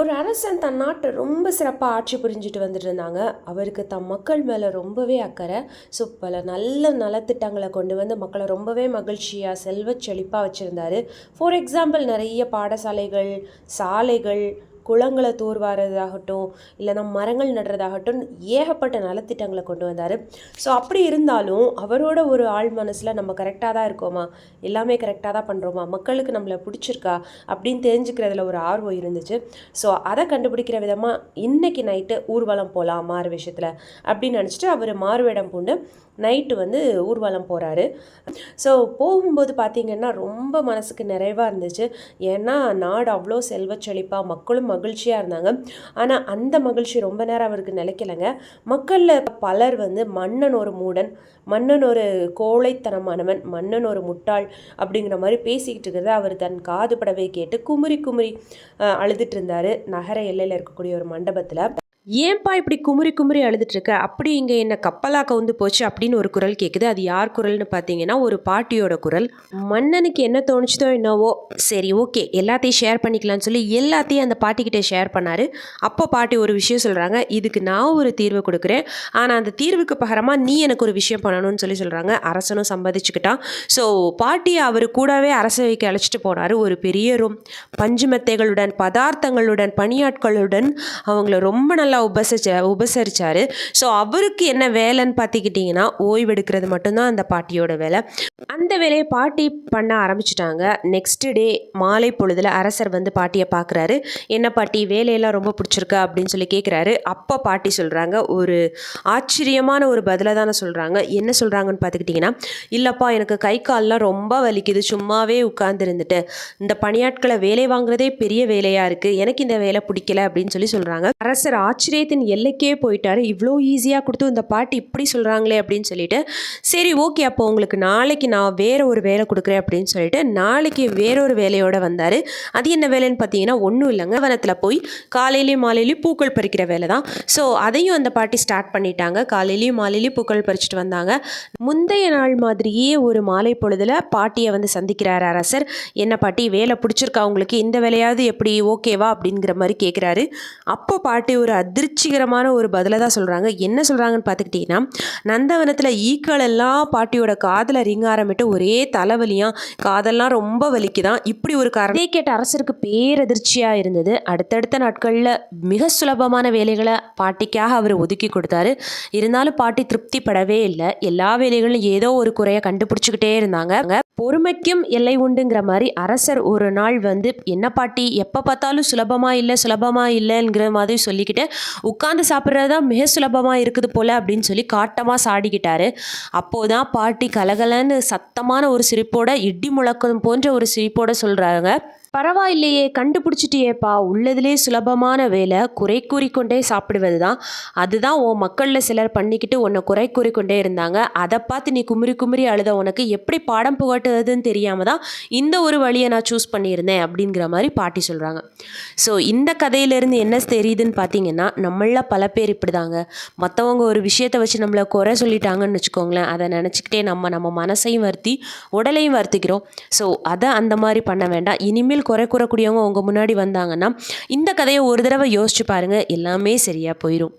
ஒரு அரசன் தன் நாட்டை ரொம்ப சிறப்பாக ஆட்சி புரிஞ்சுட்டு வந்துட்டு இருந்தாங்க. அவருக்கு தம் மக்கள் மேலே ரொம்பவே அக்கறை. ஸோ பல நல்ல நலத்திட்டங்களை கொண்டு வந்து மக்களை ரொம்பவே மகிழ்ச்சியாக செல்வச் செழிப்பாக வச்சுருந்தாரு. ஃபார் எக்ஸாம்பிள் நிறைய பாடசாலைகள் சாலைகள் குளங்களை தூர்வாரதாகட்டும் இல்லைனா மரங்கள் நடுறதாகட்டும் ஏகப்பட்ட நலத்திட்டங்களை கொண்டு வந்தார். ஸோ அப்படி இருந்தாலும் அவரோட ஒரு ஆள் மனசில் நம்ம கரெக்டாக தான் இருக்கோமா? எல்லாமே கரெக்டாக தான் பண்ணுறோமா மக்களுக்கு நம்மளை பிடிச்சிருக்கா? அப்படின்னு தெரிஞ்சுக்கிறதுல ஒரு ஆர்வம் இருந்துச்சு. ஸோ அதை கண்டுபிடிக்கிற விதமாக இன்றைக்கி நைட்டு ஊர்வலம் போகலாம் மாறு விஷயத்தில் அப்படின்னு நினச்சிட்டு அவர் மாறுவேடம் பூண்டு நைட்டு வந்து ஊர்வலம் போகிறாரு ஸோ போகும்போது பார்த்திங்கன்னா ரொம்ப மனசுக்கு நிறைவாக இருந்துச்சு. ஏன்னா நாடு அவ்வளோ செல்வச் செழிப்பாக மக்களும் மகிழ்ச்சியாக இருந்தாங்க. ஆனால் அந்த மகிழ்ச்சி ரொம்ப நேரம் அவருக்கு நிலைக்கலைங்க. மக்களில் பலர் வந்து மன்னன் ஒரு மூடன் மன்னன் ஒரு கோழைத்தனமானவன் மன்னன் ஒரு முட்டாள் அப்படிங்கிற மாதிரி பேசிக்கிட்டு இருக்கிறத அவர் தன் காது படவை கேட்டு குமுறி குமுறி அழுதுட்டு இருந்தார். நகர எல்லையில் இருக்கக்கூடிய ஒரு மண்டபத்தில். ஏன்பா இப்படி குமுறி குமுறி அழுதுட்டுருக்க? அப்படி இங்கே என்ன கப்பலாக கவுந்து போச்சு அப்படின்னு ஒரு குரல் கேட்குது அது யார் குரல்னு பார்த்தீங்கன்னா ஒரு பாட்டியோட குரல். மன்னனுக்கு என்ன தோணுச்சுதோ என்னவோ சரி ஓகே எல்லாத்தையும் ஷேர் பண்ணிக்கலாம்னு சொல்லி எல்லாத்தையும் அந்த பாட்டிக்கிட்ட ஷேர் பண்ணார். அப்போ பாட்டி ஒரு விஷயம் சொல்கிறாங்க இதுக்கு நான் ஒரு தீர்வு கொடுக்குறேன். ஆனால் அந்த தீர்வுக்கு பகரமாக நீ எனக்கு ஒரு விஷயம் பண்ணணும்னு சொல்லி சொல்கிறாங்க அரசனும் சம்பாதிச்சுக்கிட்டான் ஸோ பாட்டி அவர் கூடவே அரசவைக்கு அழைச்சிட்டு போனார். ஒரு பெரிய ரூம் பஞ்சுமெத்தைகளுடன் பதார்த்தங்களுடன் பணியாட்களுடன் அவங்கள ரொம்ப நல்லா நல்லா உபசரிச்ச உபசரித்தார் ஸோ அவருக்கு என்ன வேலைன்னு பார்த்துக்கிட்டிங்கன்னா ஓய்வெடுக்கிறது மட்டும்தான் அந்த பாட்டியோட வேலை. அந்த வேலையை பாட்டி பண்ண ஆரம்பிச்சிட்டாங்க. நெக்ஸ்ட் டே மாலை பொழுதில் அரசர் வந்து பாட்டியை பார்க்குறாரு என்ன பாட்டி வேலையெல்லாம் ரொம்ப பிடிச்சிருக்கா அப்படின்னு சொல்லி கேட்குறாரு அப்போ பாட்டி சொல்கிறாங்க ஒரு ஆச்சரியமான ஒரு பதிலை தானே சொல்கிறாங்க என்ன சொல்கிறாங்கன்னு பார்த்துக்கிட்டிங்கன்னா இல்லைப்பா எனக்கு கை கால்லாம் ரொம்ப வலிக்குது. சும்மாவே உட்கார்ந்துருந்துட்டு இந்த பணியாட்களை வேலை வாங்குறதே பெரிய வேலையாக இருக்குது எனக்கு இந்த வேலை பிடிக்கல அப்படின்னு சொல்லி சொல்கிறாங்க அரசர் ஆச்சரிய ஆச்சரியத்தின் எல்லைக்கே போயிட்டாரு. இவ்வளோ ஈஸியாக கொடுத்து இந்த பாட்டு இப்படி சொல்கிறாங்களே அப்படின்னு சொல்லிட்டு சரி ஓகே அப்போ உங்களுக்கு நாளைக்கு நான் வேறு ஒரு வேலை கொடுக்குறேன் அப்படின்னு சொல்லிட்டு நாளைக்கு வேறொரு வேலையோடு வந்தார். அது என்ன வேலைன்னு பார்த்தீங்கன்னா ஒன்றும் இல்லைங்க. வனத்தில் போய் காலையிலேயும் மாலையிலையும் பூக்கள் பறிக்கிற வேலை தான். ஸோ அதையும் அந்த பாட்டி ஸ்டார்ட் பண்ணிட்டாங்க. காலையிலையும் மாலையிலையும் பூக்கள் பறிச்சுட்டு வந்தாங்க. முந்தைய நாள் மாதிரியே ஒரு மாலை பொழுதில் பாட்டியை வந்து சந்திக்கிறார் அரசர். என்ன பாட்டி வேலை பிடிச்சிருக்கா உங்களுக்கு? இந்த வேலையாவது எப்படி ஓகேவா அப்படிங்கிற மாதிரி கேட்குறாரு அப்போ பாட்டி ஒரு அதிர்ச்சிகரமான ஒரு பதிலை தான் சொல்கிறாங்க என்ன சொல்கிறாங்கன்னு பார்த்துக்கிட்டிங்கன்னா நந்தவனத்தில் ஈக்கள் எல்லாம் பாட்டியோட காதில் ரிங்க ஆரம்பிட்டு ஒரே தலைவலியாக காதெல்லாம் ரொம்ப வலிக்குதான் இப்படி ஒரு காரணம். கேட்ட அரசருக்கு பேரதிர்ச்சியாக இருந்தது. அடுத்தடுத்த நாட்களில் மிக சுலபமான வேலைகளை பாட்டிக்காக அவர் ஒதுக்கி கொடுத்தாரு. இருந்தாலும் பாட்டி திருப்திப்படவே இல்லை. எல்லா வேலைகளும் ஏதோ ஒரு குறையை கண்டுபிடிச்சிக்கிட்டே இருந்தாங்க. பொறுமைக்கும் எல்லை உண்டுங்கிற மாதிரி அரசர் ஒரு நாள் வந்து என்ன பாட்டி எப்போ பார்த்தாலும் சுலபமாக இல்லை சுலபமாக இல்லைங்கிற மாதிரி சொல்லிக்கிட்டு உட்காந்து சாப்பிட்றது தான் மிக சுலபமாக இருக்குது போல் அப்படின்னு சொல்லி காட்டமாக சாடிக்கிட்டாரு. அப்போது தான் பாட்டி கலகலன்னு சத்தமான ஒரு சிரிப்போட இடி முழக்கம் போன்ற ஒரு சிரிப்போட சொல்கிறாங்க பரவாயில்லையே கண்டுபிடிச்சிட்டியேப்பா. உள்ளதிலே சுலபமான வேலை குறை கூறிக்கொண்டே சாப்பிடுவது தான் அதுதான் உன் மக்களில் சிலர் பண்ணிக்கிட்டு உன்னை குறை கூறிக்கொண்டே இருந்தாங்க. அதை பார்த்து நீ குமுறி குமுறி அழுத உனக்கு எப்படி பாடம் புகட்டுறதுன்னு தெரியாமல் தான் இந்த ஒரு வழியை நான் சூஸ் பண்ணியிருந்தேன் அப்படிங்கிற மாதிரி பாட்டி சொல்கிறாங்க ஸோ இந்த கதையிலேருந்து என்ன தெரியுதுன்னு பார்த்தீங்கன்னா நம்மள பல பேர் இப்படி தாங்க மற்றவங்க ஒரு விஷயத்தை வச்சு நம்மளை குறை சொல்லிட்டாங்கன்னு வச்சுக்கோங்களேன். அதை நினச்சிக்கிட்டே நம்ம நம்ம மனசையும் வருத்தி உடலையும் வருத்திக்கிறோம். ஸோ அதை அந்த மாதிரி பண்ண வேண்டாம். இனிமேல் குறை கூறக்கூடியவங்க உங்கள் முன்னாடி வந்தாங்கன்னா இந்த கதையை ஒரு தடவை யோசிச்சு பாருங்கள் எல்லாமே சரியாக போயிடும்